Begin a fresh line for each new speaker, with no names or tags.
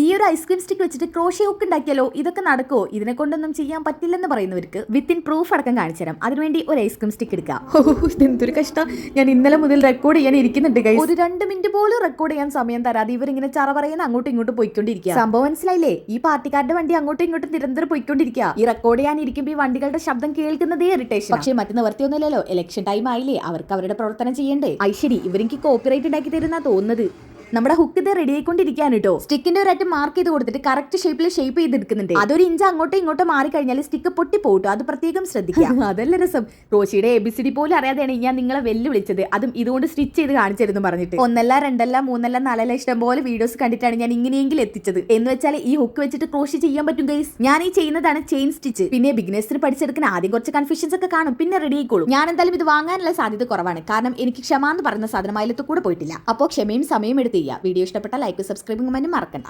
ഈ ഒരു ice cream stick വെച്ചിട്ട് ക്രോഷ്യ ഹുക്ക് ഉണ്ടാക്കിയാലോ? ഇതൊക്കെ നടക്കുമോ ഇതിനെ കൊണ്ടൊന്നും ചെയ്യാൻ പറ്റില്ലെന്ന് പറയുന്നവർക്ക് വിത്തിൻ പ്രൂഫ് അടക്കം കാണിച്ചു തരാം. അതിനുവേണ്ടി ഒരു ഐസ്ക്രീം സ്റ്റിക്ക് എടുക്കാം. ഓ ഇതെന്തൊരു കഷ്ടം. ഞാൻ ഇന്നലെ മുതൽ റെക്കോർഡ് ചെയ്യാൻ ഇരിക്കുന്നുണ്ട്. ഒരു രണ്ട് മിനിറ്റ് പോലും റെക്കോർഡ് ചെയ്യാൻ സമയം തരാതെ ഇവരിങ്ങനെ ചറ പറയുന്ന അങ്ങോട്ടും ഇങ്ങോട്ടും പോയിക്കൊണ്ടിരിക്കുക. സംഭവം മനസ്സിലായില്ലേ? ഈ പാർട്ടിക്കാരുടെ വണ്ടി അങ്ങോട്ടും ഇങ്ങോട്ടും നിരന്തരം പോയിക്കൊണ്ടിരിക്കുക. ഈ റെക്കോർഡ് ചെയ്യാൻ ഇരിക്കുമ്പോൾ ഈ വണ്ടികളുടെ ശബ്ദം കേൾക്കുന്നതേ ഇറിറ്റേഷൻ പക്ഷേ മറ്റു നിവർത്തിയൊന്നുമില്ലല്ലോ ഇലക്ഷൻ ടൈം ആയില്ലേ. അവർക്ക് അവരുടെ പ്രവർത്തനം ചെയ്യണ്ടേ. ഐശ്വരി ഇവരെനിക്ക് കോപ്പിറൈറ്റ് ഉണ്ടാക്കി തരുന്ന തോന്നുന്നത്. നമ്മുടെ ഹുക്ക് ഇത് റെഡി ആയിക്കൊണ്ടിരിക്കുകയാണ് കേട്ടോ സ്റ്റിക്കിന്റെ ഒരു അറ്റം മാർക്ക് ചെയ്ത് കൊടുത്തിട്ട് കറക്റ്റ് ഷേപ്പിൽ ഷേപ്പ് ചെയ്തെടുക്കുന്നുണ്ട്. അതൊരു ഇഞ്ച് അങ്ങോട്ടും ഇങ്ങോട്ടും മാറി കഴിഞ്ഞാൽ സ്റ്റിക്ക് പൊട്ടി പോട്ടോ അത് പ്രത്യേകം ശ്രദ്ധിക്കുക അതല്ല രസം. റോഷിയുടെ എ ബി സി ഡി പോലും അറിയാതെയാണ് ഞാൻ നിങ്ങളെ വെല്ലുവിളിച്ചത്. അതും ഇതുകൊണ്ട് സ്റ്റിച്ച് ചെയ്ത് കാണിച്ചിരുന്നു പറഞ്ഞിട്ട്. ഒന്നല്ല രണ്ടല്ല മൂന്നല്ല നാലല്ല ഇഷ്ടം പോലെ വീഡിയോസ് കണ്ടിട്ടാണ് ഞാൻ ഇങ്ങനെയെങ്കിലും എത്തിച്ചത്. എന്ന് വെച്ചാൽ ഈ ഹുക്ക് വെച്ചിട്ട് ക്രോഷി ചെയ്യാൻ പറ്റും ഗൈസ് ഞാൻ ഈ ചെയ്യുന്നതാണ് ചെയിൻ സ്റ്റിച്ച് പിന്നെ ബിഗിനേഴ്സിന് പഠിച്ചെടുക്കുന്ന ആദ്യം കുറച്ച് കൺഫ്യൂഷൻസ് ഒക്കെ കാണും. പിന്നെ റെഡി ആയിക്കോളും. ഞാൻ എന്തായാലും ഇത് വാങ്ങാനുള്ള സാധ്യത കുറവാണ്. കാരണം എനിക്ക് ക്ഷമ എന്ന് പറയുന്ന സാധനം അതിലത്ത് കൂടെ പോയിട്ടില്ല. അപ്പോൾ ക്ഷമയും സമയം എടുത്ത് ചെയ്യുക വീഡിയോ ഇഷ്ടപ്പെട്ട ലൈക്ക് സബ്സ്ക്രൈബ് കമന്റും മറക്കണ്ട.